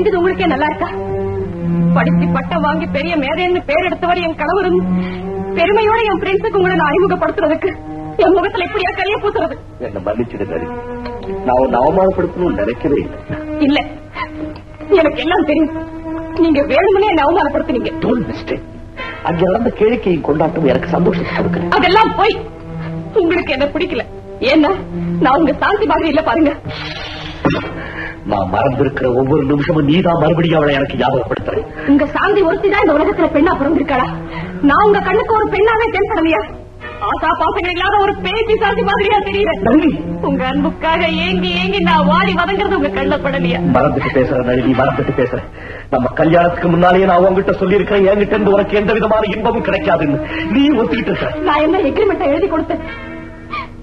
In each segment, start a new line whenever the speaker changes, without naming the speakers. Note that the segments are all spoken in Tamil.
செஞ்சது உங்களுக்கே நல்லா இருக்கா? படிச்சு பட்டம் வாங்கி பெரிய மேதைன்னு பேர் எடுத்தவர் என் கணவரும் பெருமையோட என் ஃப்ரெண்ட்ஸுக்கு உங்களை நான் அறிமுகப்படுத்துறதுக்கு என் முகத்துல இப்படியா கைய பூசுறது?
என்ன மன்னிச்சிடுங்க நான் உன்னை அவமானப்படுத்தணும்னு நினைக்கவே இல்லை.
இல்ல. எனக்கு எல்லாம் தெரியும். நீங்க வேணும்னே என்ன அவமானப்படுத்துனீங்க.
டோல் மிஸ்டேக் அங்க நடந்த கேளிக்கையும் கொண்டாட்டம் எனக்கு சந்தோஷத்தை கொடுக்குறேன்
அதெல்லாம் போய். உங்களுக்கு என்ன பிடிக்கல? ஏன்னா நான் உங்க சாந்தி மாதிரி இல்ல பாருங்க.
நான் மறந்திருக்கிற ஒவ்வொரு நிமிஷமும் நீதான் மறுபடியும் அவளை எனக்கு ஞாபகப்படுத்துறேன்
உங்க சாந்தி ஒருத்தி தான் இந்த உலகத்துல பெண்ணா பிறந்திருக்காளா? நான் உங்க கண்ணுக்கு ஒரு பெண்ணாவே தென்படலையா? ஆசா பாசங்கள் இல்லாத ஒரு பேச்சு சாந்தி மாதிரியா தெரியல உங்க அன்புக்காக ஏங்கி ஏங்கி நான் வாடி வதங்கிறது உங்க கண்ணுல படலையா?
மறந்துட்டு பேசுற நளினி மறந்துட்டு பேசுறேன் நம்ம கல்யாணத்துக்கு முன்னாலேயே நான் உங்ககிட்ட சொல்லியிருக்கேன் என்கிட்ட இருந்து உனக்கு எந்த விதமான இன்பமும் கிடைக்காதுன்னு. நீ ஒத்துக்கிட்டு இருக்க.
நான் என்ன எக்ரிமெண்ட் எழுதி கொடுத்தேன்?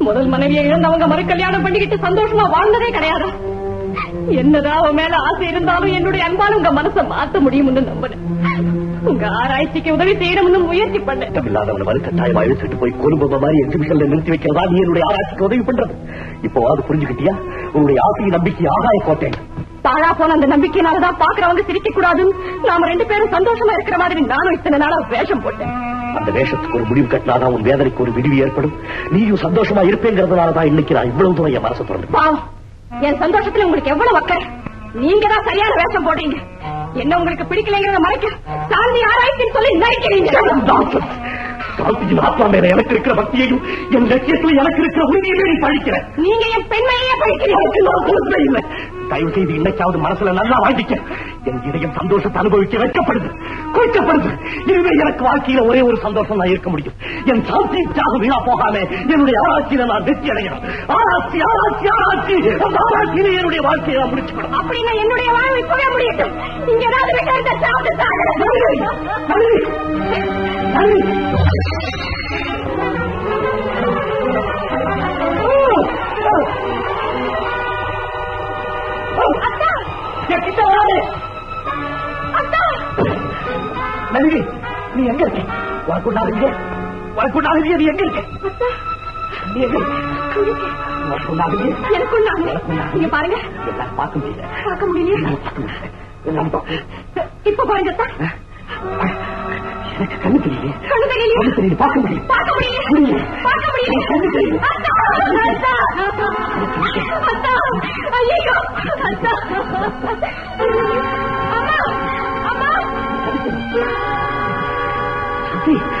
முதல் மனைவியை இழந்தவங்க மறு கல்யாணம் பண்ணிக்கிட்டு சந்தோஷமா வாழ்ந்ததே கிடையாது? என்னதான் அவன் மேல ஆசை இருந்தாலும் என்னுடைய அன்பால உங்க மனசை மாத்த முடியும்னு நம்பினேன். உங்க ஆராய்ச்சிக்கு உதவி செய்யணும்னு முயற்சி பண்ணேன்.
இல்லாதவன மறு கட்டாயமா இழுத்துட்டு போய் கொழும்பு மாதிரி எக்ஸிபிஷன்ல நிறுத்தி வைக்கிறதா நீ என்னுடைய ஆராய்ச்சிக்கு உதவி பண்றது? இப்போ அது புரிஞ்சுக்கிட்டியா? உன்னுடைய ஆசையை நம்பிக்கை ஆகாய கோட்டேன்
பாழா போன அந்த நம்பிக்கையினாலதான் பாக்குறவங்க சிரிக்க கூடாதுன்னு நாம ரெண்டு பேரும் சந்தோஷமா இருக்கிற மாதிரி நானும் இத்தனை நாளா வேஷம் போட்டேன்.
அந்த வேஷத்துக்கு ஒரு முடிவு கட்டினாதான் உன் வேதனைக்கு ஒரு விடிவு ஏற்படும். நீயும் சந்தோஷமா இருப்பேங்கிறதுனாலதான் இன்னைக்கு நான் இவ்வளவு தூரம் என் மனசு திறந்து
என் சந்தோஷத்துல உங்களுக்கு எவ்வளவு அக்கறை நீங்க தான் சரியான வேஷம் போடுறீங்க. என்ன உங்களுக்கு பிடிக்கலைங்கிறத மறைக்க சாந்தி ஆராய்ச்சின்னு சொல்லி நினைக்கிறீங்க
சாந்தியின் ஆத்மா மேல எனக்கு இருக்கிற பக்தியையும் என் லட்சியத்துல எனக்கு இருக்கிற உறுதியுமே நீ பழிக்கிற.
நீங்க என் பெண்மையே படிக்கிறீங்க
தயவு செய்து இன்னைக்காவது மனசுல நல்லா வாழ்ந்திக்க என் இதயம் சந்தோஷத்தை அனுபவிக்க வைக்கப்படுது குவிக்கப்படுது இதுவே எனக்கு வாழ்க்கையில ஒரே ஒரு சந்தோஷம் நான் இருக்க முடியும். என் சாந்தி தியாகம் வீணா போகாம என்னுடைய ஆராய்ச்சியில நான் வெற்றி அடையணும் ஆராய்ச்சி ஆராய்ச்சி ஆராய்ச்சி. அந்த ஆராய்ச்சியில என்னுடைய வாழ்க்கையை நான் முடிச்சுக்கணும்.
அப்படின்னா என்னுடைய வாழ்வு இப்பவே முடியட்டும். நீங்க ஏதாவது
நன்றி, நன்றி. எங்க இருக்க? உனக்கு உண்டாகுதியே உனக்கு உண்டாகுதியே நீ எங்க இருக்க? நீ எங்க இருக்க?
நீங்க பாருங்க.
எல்லாம் பார்க்க முடியல.
பார்க்க
முடியல.
இப்ப பாருங்க
எனக்கு கண்ணு தெரியல
கண்ணு தெரியலையே?
கண்ணு தெரியல. பார்க்க முடியல.
பார்க்க முடியல
முடியல.
பார்க்க முடியல
கண்ணு தெரியல.
அத்தா அத்தா அத்தா. ஐயோ அத்தா.
சாந்தி,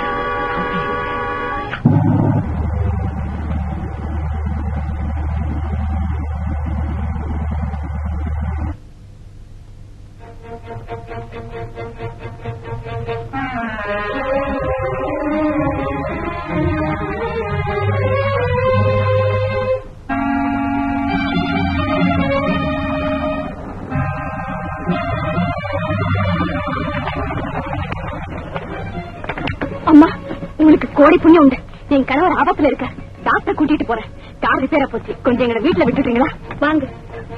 கோடி புண்ணியம் உண்டு. என் கணவர் ஆபத்துல இருக்க டாக்டர் கூட்டிட்டு போறேன். கார் ரிப்பேரா போச்சு. கொஞ்சம் எங்களை வீட்டுல விட்டுட்டீங்களா? வாங்க.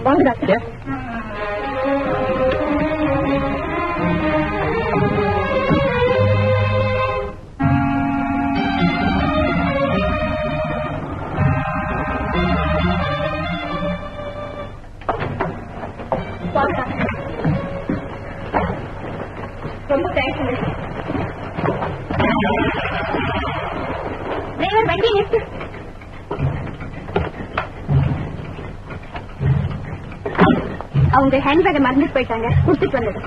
வாங்க டாக்டர் டாக்டர். அவங்க ஹேண்ட் ஹேண்ட்பேக்கை மறந்துட்டு போயிட்டாங்க. கொடுத்துட்டு வந்தது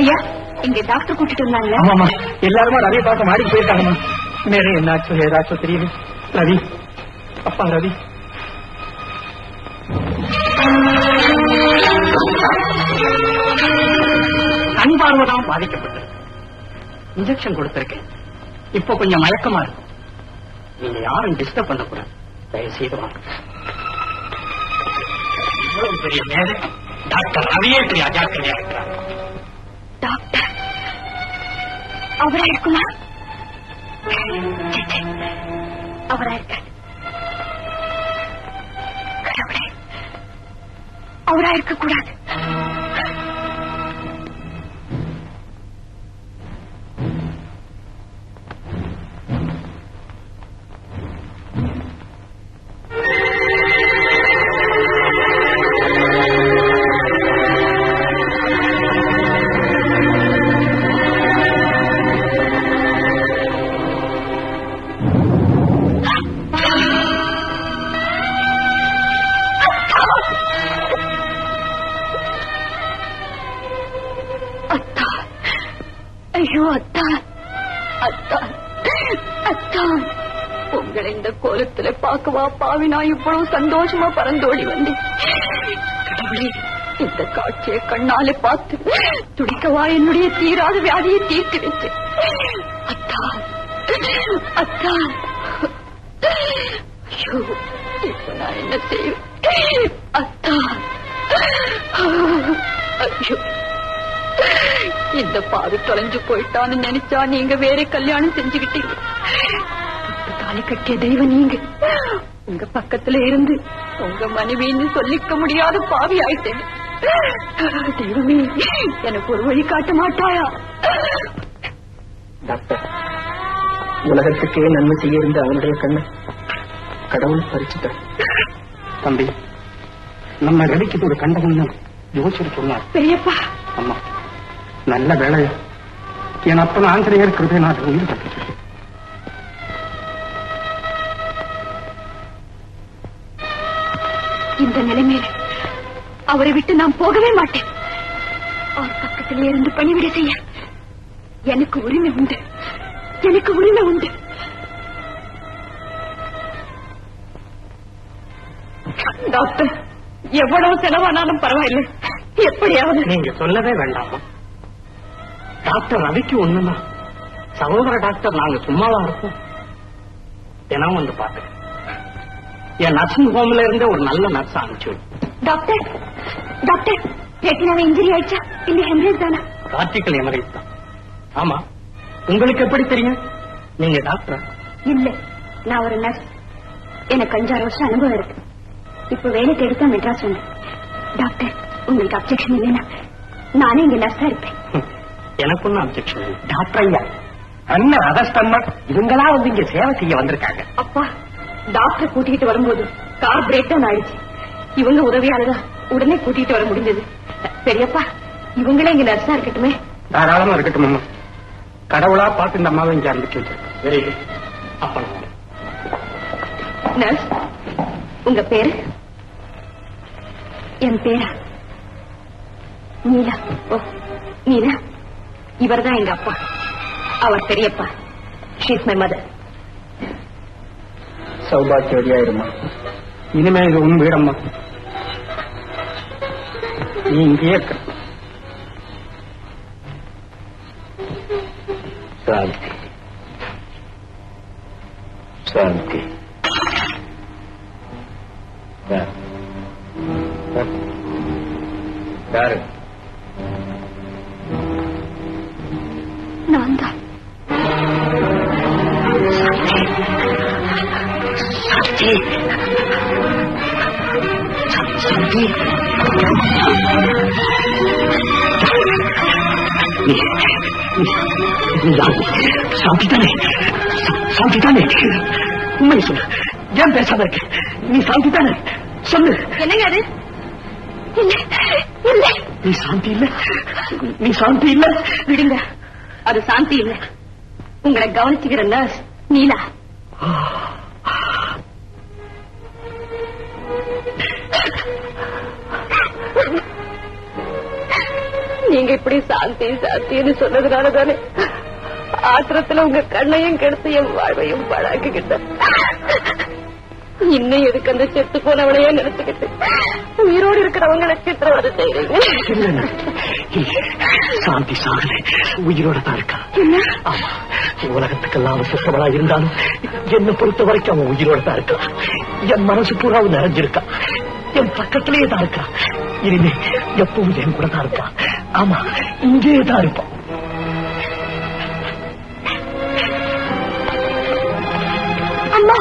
ஐயா இங்க டாக்டர் கூட்டிட்டு வந்தாங்க.
ஆமாமா எல்லாருமா ரவி பார்க்க மாடிக்கு போயிருக்காங்கம்மா மேலே என்னாச்சு ஏதாச்சும் தெரியுது. ரவி. அப்பா ரவி. கண் பார்வைதான் பாதிக்கப்பட்டது. இன்ஜெக்ஷன் கொடுத்திருக்கேன். இப்போ கொஞ்சம் மயக்கமா இருக்கும் நீங்க யாரும் டிஸ்டர்ப் பண்ணக்கூடாது. தயவு செய்து வாங்க. இவ்வளவு பெரிய மேதை டாக்டர் ரவியே இப்படி அஜாக்கிரதையா இருக்கிறார்.
டாக்டர் அவரா இருக்குமா. அவரா கடவுளே அவரா இருக்க வா பார்க்கவா பாவி நான் இவ்வளவு சந்தோஷமா பறந்தோடி வந்தேன். கடவுளே இந்த காட்சியை கண்ணாலே பார்த்து துடிக்கவா என்னுடைய தீராத வியாதியை தீர்த்து வச்சு அத்தா அத்தா. ஐயோ இப்ப நான் என்ன செய்வேன்? அத்தா. ஐயோ. இந்த பாவி தொலைஞ்சு போயிட்டான்னு நினைச்சா நீங்க வேற கல்யாணம் செஞ்சுக்கிட்டீங்க. தாலி கட்டிய தெய்வம் நீங்க. உங்க பக்கத்துல இருந்து உங்க மனைவின்னு சொல்லிக்க முடியாத பாவி ஆயிட்டேன். தெய்வமே எனக்கு ஒரு வழி காட்ட மாட்டாயா?
டாக்டர் உலகத்துக்கே நன்மை செய்ய இருந்த அவனுடைய கண்ணை கடவுள் பறிச்சுட்டார். தம்பி நம்ம ரவிக்கு ஒரு கண்டகம்னு யோசிச்சு சொன்னார்
பெரியப்பா.
அம்மா நல்ல வேலை என் அப்பன் ஆஞ்சநேயர் கிருபை நான் உயிர் தப்பிச்சு
இந்த நிலைமையில அவரை விட்டு நான் போகவே மாட்டேன். அவர் பக்கத்திலே இருந்து பணிவிட செய்ய எனக்கு உரிமை உண்டு. எனக்கு உரிமை உண்டு. டாக்டர் எவ்வளவு செலவானாலும் பரவாயில்லை. எப்படியாவது.
நீங்க சொல்லவே வேண்டாமா? டாக்டர் ரவிக்கு ஒண்ணுமா? சகோதர டாக்டர் நாங்க சும்மாவா இருப்போம் தினம் வந்து பாத்துக்க என் நர்சிங் ஹோம்ல இருந்தே ஒரு நல்ல நர்ஸ் அனுப்பிச்சு.
டாக்டர் டாக்டர் ரெட்டினாவை இன்ஜுரி ஆயிடுச்சா? இல்ல ஹெம்ரேஜ் தானா?
கார்த்திகல் எமரேஜ் தான். ஆமா. உங்களுக்கு எப்படி தெரியும்? நீங்க டாக்டர்
இல்ல. நான் ஒரு நர்ஸ் எனக்கு அஞ்சாறு வருஷம் அனுபவம் இருக்கு. இப்ப வேலை தேடித்தா மெட்ராஸ் வந்தேன். டாக்டர் உங்களுக்கு அப்செக்ஷன் இல்லைன்னா நானே இங்க நர்ஸா இருப்பேன்.
எனக்கு ஒன்னும் அப்செக்ஷன்
டாக்டர் ஐயா. அண்ணன் அதஸ்தம்மா இவங்களா வந்து இங்க சேவை செய்ய வந்திருக்காங்க.
அப்பா. டாக்டர் கூட்டிகிட்டு வரும்போது கார் பிரேக் டவுன் ஆயிடுச்சு. இவங்க உதவியாளதா உடனே கூட்டிட்டு வர முடிஞ்சது. பெரியப்பா இவங்களே இங்க நர்ஸா இருக்கட்டுமே.
தாராளமா இருக்கட்டும் அம்மா. கடவுளா பார்த்து இந்த அம்மாவை இங்க அனுப்பிச்சு வெரி குட் அப்ப.
நர்ஸ் உங்க பேரு? என் பேரா? நீலா. ஓ நீலா? இவர்தான் எங்க அப்பா. அவர் பெரியப்பா. ஷீஸ் மை மதர்
சௌபாக்கியவதியா இருமா இனிமே இது உன் வீடம்மா. நீ இங்கேயே இருக்க.
சாந்தி. சாந்தி. யாரு?
நான் தான்
சாந்தி தானே சாந்தி தானே உண்மை சொல்லு ஏன் பேசாம இருக்க நீ சாந்தி தானே சொல்லு
என்னங்க அது இல்ல. இல்ல.
நீ சாந்தி இல்ல. நீ சாந்தி இல்ல.
விடுங்க. அது சாந்தி இல்ல. உங்களை கவனிச்சுக்கிற நர்ஸ் நீலா. நீங்க இப்படி சாந்தி சாந்தின்னு சொன்னதுனால தானே ஆத்திரத்துல உங்க கண்ணையும் கெடுத்து என் வாழ்வையும் பழாக்கிக்கிட்ட. இன்னும் எதுக்கு அந்த செத்து போனவளையே நினைச்சுக்கிட்டு? உயிரோடு இருக்கிறவங்களை சித்திரவதை செய்றீங்க.
இல்ல இல்ல சாந்தி சாகல. உயிரோட தான் இருக்கா? உலகத்துக்கெல்லாம் சுத்தவளா இருந்தாலும் என்னை பொறுத்த வரைக்கும் அவன் உயிரோட தான் இருக்கான் என் மனசு பூரா அவன் நிறைஞ்சிருக்கா? என் பக்கத்திலேயே தான் இருக்கா? இனிமே எப்பவும் என் கூட தான் இருக்கான் ஆமா இங்கேயே தான் இருப்போம்
அம்மா